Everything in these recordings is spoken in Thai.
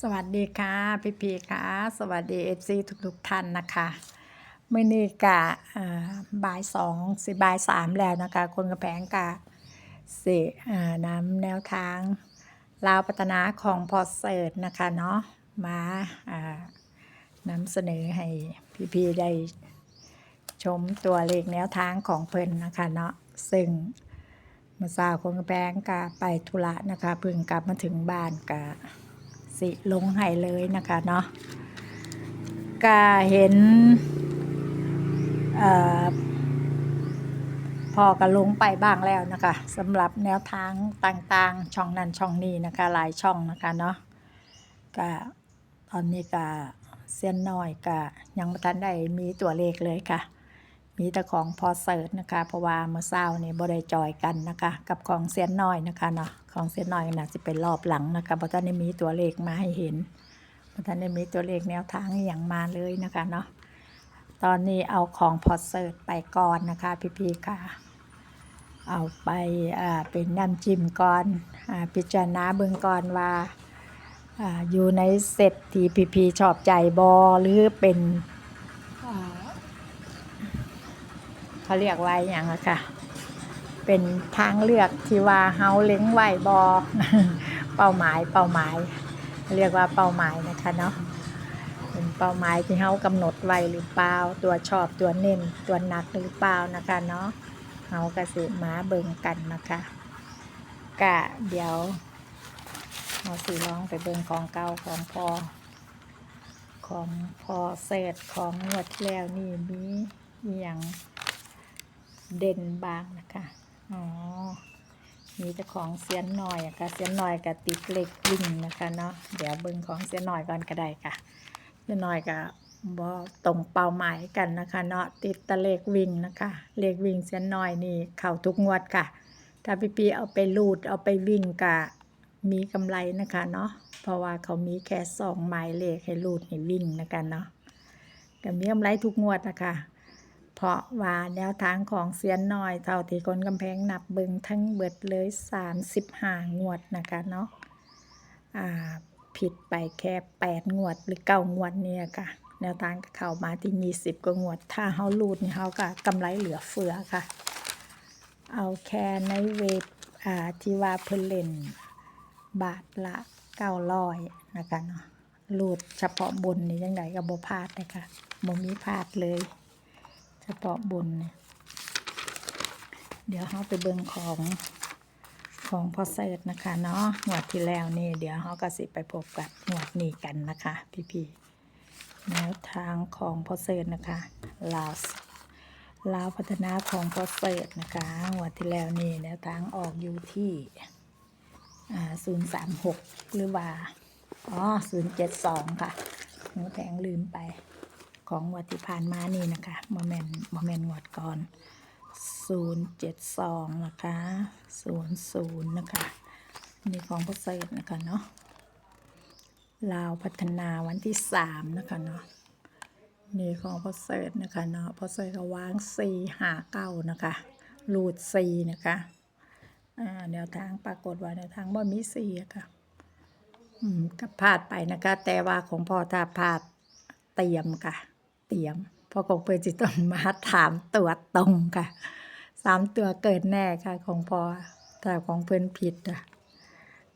สวัสดีค่ะพี่พีค่ะ สวัสดีเอฟซีทุกๆท่านนะคะเมื่อนี้กะบ่ายสองสิบ่ายสามแล้วนะคะ คนกระแพงกะสิอ่านำแนวทางลาวพัฒนาของพอเสิร์ตนะคะเนาะมาอ่านำเสนอให้พี่พีได้ชมตัวเลขแนวทางของเพิ่นนะคะเนาะซึ่งมื่อเช้าคนกระแพงกะไปธุระนะคะเพิ่งกลับมาถึงบ้านกะ สิลงให้เลยนะคะเนาะก็เห็นพ่อพอก็ลงไปบ้างแล้วนะคะสำหรับแนวทางต่างๆ ช่องนั้นช่องนี้นะคะหลายช่องนะคะเนาะก็ตอนนี้ก็เส้นน้อยก็ยังไม่ทันได้มีตัวเลขเลยค่ะ มีแต่ของพอเสิร์ชนะคะ เพราะว่าเมื่อเช้านี่บ่ได้จอยกันนะคะ กับของเซียนน้อยนะคะเนาะของเซียนน้อยน่าจะเป็นรอบหลังนะคะเพราะท่านได้มีตัวเลขมาให้เห็นเพราะท่านได้มีตัวเลขแนวทางอย่างมาเลยนะคะเนาะตอนนี้เอาของพอเสิร์ชไปก่อนนะคะ พี่ๆค่ะ เอาไปอ่าเป็นน้ำจิ้มก่อนอาพิจารณาเบื้องก่อนว่าอาอยู่ในเซตที่พี่ๆชอบใจบอหรือเป็นอ่า เขาเรียกว่าอย่างอะค่ะ เป็นทางเลือกที่ว่าเฮาเล้งไหวบอเป้าหมายเป้าหมาย เรียกว่าเป้าหมายนะคะเนาะเป็นเป้าหมายที่เฮากำหนดไว้หรือเปล่าตัวชอบตัวเน้นตัวหนักหรือเปล่านะคะเนาะเฮากระสิมาเบิงกันนะคะกะเดี๋ยวเฮาสิลองไปเบิงของเก่าของพอของพอเศษของงวดแล้วนี่มีอย่าง เด่นบางนะคะอ๋อมีแต่ของเสียนหน่อยอะค่ะเสียนหน่อยกับติดเหล็กวิ่งนะคะเนาะเดี๋ยวเบิ่งของเสียนหน่อยก่อนก็ได้ค่ะเสียนหน่อยกับบอตรงเป้าหมายกันนะคะ เนาะติดตะเลขวิ่งนะคะเลขวิ่งเสียนหน่อยนี่เข่าทุกงวดค่ะ ถ้าพี่ปีเอาไปลูดเอาไปวิ่งกะมีกำไรนะคะเนาะเพราะว่าเขามีแค่สองหมายเลขให้ลูดให้วิ่งนะคะเนาะก็มีกำไรทุกงวดนะคะ เพราะว่าแนวทางของเสียนน้อยเท่าที่คนกำแพงนับเบิงทั้งเบิดเลย35งวดนะคะเนาะอ่าผิดไปแค่ 8 งวดหรือ 9 งวดเนี่ยค่ะ แนวทางเข้ามาที่ 20 กว่างวด ถ้าเฮาลูดเฮาก็กำไรเหลือเฟือค่ะ เอาแค่ในเวทอ่าที่ว่าเพิ่นเล่น บาทละ900นะคะเนาะลูดเฉพาะบนนี่ยังไงก็บ่พลาดนะคะบ่มีพลาดเลย เฉพาะบนเนี่ย เดี๋ยวเราไปเบิ่งของของพอเสิร์ตนะคะเนาะหวดที่แล้วนี่ เดี๋ยวเราก็สิไปพบกับหวดนี้กันนะคะ พี่ๆแนวทางของพอเสิร์ตนะคะลาวลาวพัฒนาของพอเสิร์ตนะคะหวดที่แล้วนี่แนวทางออกอยู่ที่อ่าศูนย์สามหกหรือว่าอ๋อศูนย์เจ็ดสองค่ะหนูแพงลืมไป ของงวดที่ผ่านมานี่นะคะโมเมนโมเมนงวดก่อน 072 นะคะ 00 นะคะ นี่ของพอเศษนะคะเนาะลาวพัฒนาวันที่ 3 นะคะเนาะนี่ของพอเศษนะคะเนาะพอเศษก็วาง4 5 9นะคะรูด4นะคะอ่าแนวทางปรากฏว่าแนวทางว่มี4อะค่ะอืมก็พลาดไปนะคะ แต่ว่าของพ่อถ้าพลาดเตรียมค่ะ เตรียมพราะของเพื่อนจิตต้องมาถามตัวตรงค่ะสามตัวเกิดแน่ค่ะของพอแต่ของเพื่อนผิดอะ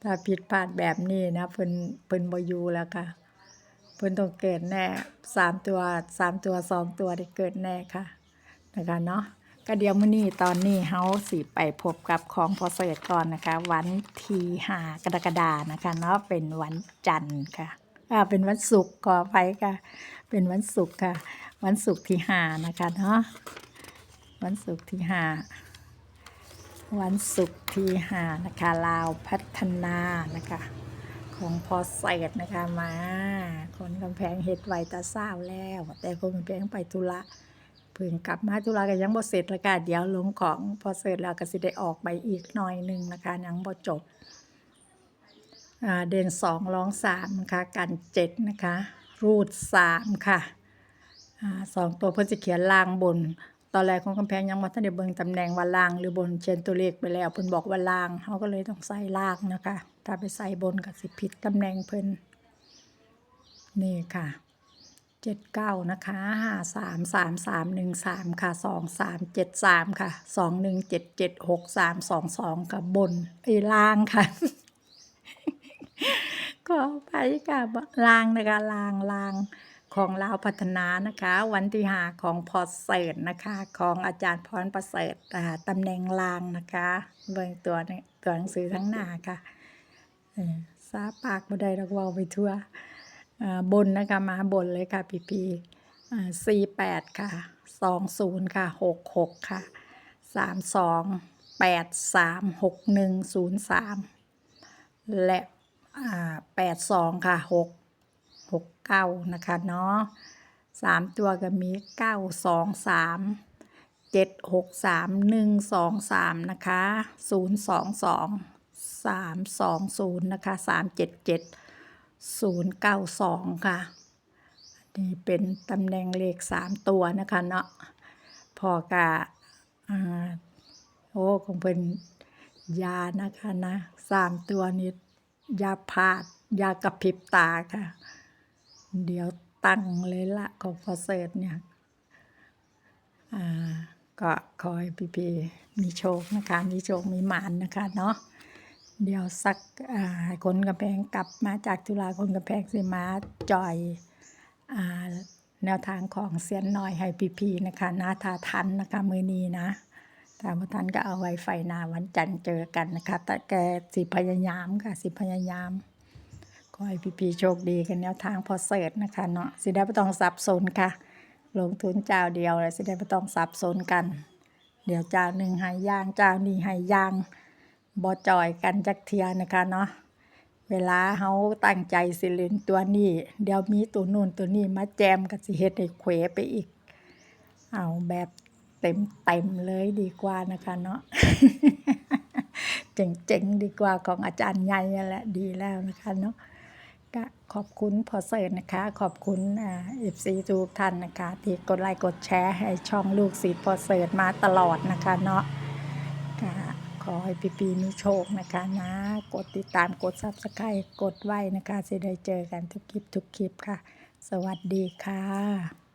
ถ้าผิดพลาดแบบนี้นะเพื่อนเพื่อนบอยู่แล้วค่ะเพื่อนต้องเกิดแน่สามตัวสามตัวสองตัวได้เกิดแน่ค่ะนะคะเนาะก็เดี๋ยวมื้อนี้ตอนนี้เฮาสิไปพบกับของพอเสิร์ตก่อนนะคะ วันที่หากรกฎานะคะเนาะเป็นวันจันทร์ค่ะ อ่าเป็นวันศุกร์ขออภัยค่ะ เป็นวันศุกร์ค่ะ วันศุกร์ที่ห้านะคะเนาะวันศุกร์ที่ห้าวันศุกร์ที่ห้านะคะลาวพัฒนานะคะ ของพอเศษนะคะมาคนกำแพงเฮ็ดไวตาเศร้าแล้ว แต่คนกำแพงไปธุระเพิ่งกลับมาธุระก็ยังบ่เสร็จแล้วค่ะเดี๋ยวลงของพอเสร็จแล้วก็สิได้ออกไปอีกหน่อยหนึงนะคะยังบ่จบ เด่นสองร้องสามนะคะกันเจ็ดนะคะ รูดสามค่ะสองตัวเพื่อจะเขียนล่างบน ตอนแรกของกำแพงยังว่าท่านได้เบิงตำแหน่งว่าล่างหรือบนเชนตัวเลขไปแล้วเพิ่นบอกว่าล่างเขาก็เลยต้องใส่ล่างนะคะ ถ้าไปใส่บนก็สิผิดตำแหน่งเพิ่นนี่ค่ะเจ็ดเก้านะคะห้าสามสามสามหนึ่งสามค่ะสองสามเจ็ดสามค่ะสองหนึ่งเจ็ดเจ็ดหกสามสองสองค่ะบนไอ้ล่างค่ะ ขอไปค่ะลางนะคะลางลางของลาวพัฒนานะคะ วันที่หาของพอเสิร์ตนะคะ ของอาจารย์พรประเสริฐตำแหน่งลางนะคะเบิ่งตัวตัวหนังสือทั้งหน้าค่ะซาปากบ่ได้ดอกวาไปทั่วบนนะคะมาบนเลยค่ะพี่พีสี่แปดค่ะสองศูนย์ค่ะหกหกค่ะสามสองแปดสามหกหนึ่งศูนย์สามและ แปดสองค่ะหกหกเก้านะคะเนาะสามตัวก็มีเก้าสองสามเจ็ดหกสามหนึ่งสองสามนะคะศูนย์สองสองสามสองศูนย์นะคะสามเจ็ดเจ็ดศูนย์เก้าสองค่ะนี่เป็นตำแหน่งเลขสามตัวนะคะเนาะพอกะอ่าโอ้คงเป็นยานะคะนะสามตัวนี้ ยาพลาดยากระพริบตาค่ะ เดี๋ยวตั้งเลยละของพอเสิร์ตเนี่ยอ่าก็ขอให้พี่พีมีโชคนะคะ มีโชค มีหมานนะคะเนาะเดี๋ยวสักอ่าคนกำแพงกลับมาจากธุระคนกำแพงสิมาจอยอ่าแนวทางของเสียนน้อยให้พี่พีนะคะนาทาทันนะคะมือนีนะ ถ้าพท่านก็เอาไว้ไฟนาวันจันทร์เจอกันนะคะ แต่แกสิพยายามค่ะ สิพยายามขอให้พี่ๆโชคดีกันแนวทางพอเสิร์ตนะคะเนาะสิได้ไม่ต้องสับสนค่ะ ลงทุนเจ้าเดียวเลยสิได้ไม่ต้องสับสนกัน เดี๋ยวเจ้าหนึ่งให้ย่างเจ้านี้ให้ย่างบ่จอยกันจักเทียนะคะเนาะเวลาเขาตั้งใจสิเล่นตัวนี้ เดี๋ยวมีตัวนู่นตัวนี้มาแจมกับสิเฮ็ดให้เขวไปอีก เอาแบบ เต็มเต็มเลยดีกว่านะคะเนาะเจ๋งๆดีกว่าของอาจารย์ใหญ่นั่แหละดีแล้วนะคะเนาะก็ขอบคุณพอเสิร์ตนะคะ ขอบคุณอ่าเอฟซีทุกท่านนะคะ ที่กดไลค์กดแชร์ให้ช่องลูกศิษย์พอเสิร์ตมาตลอดนะคะเนาะก็ขอให้ปีปีมีโชคนะคะนะ กดติดตามกดซับสไครต์กดไว้นะคะจะได้เจอกันทุกคลิปทุกคลิปค่ะ สวัสดีค่ะ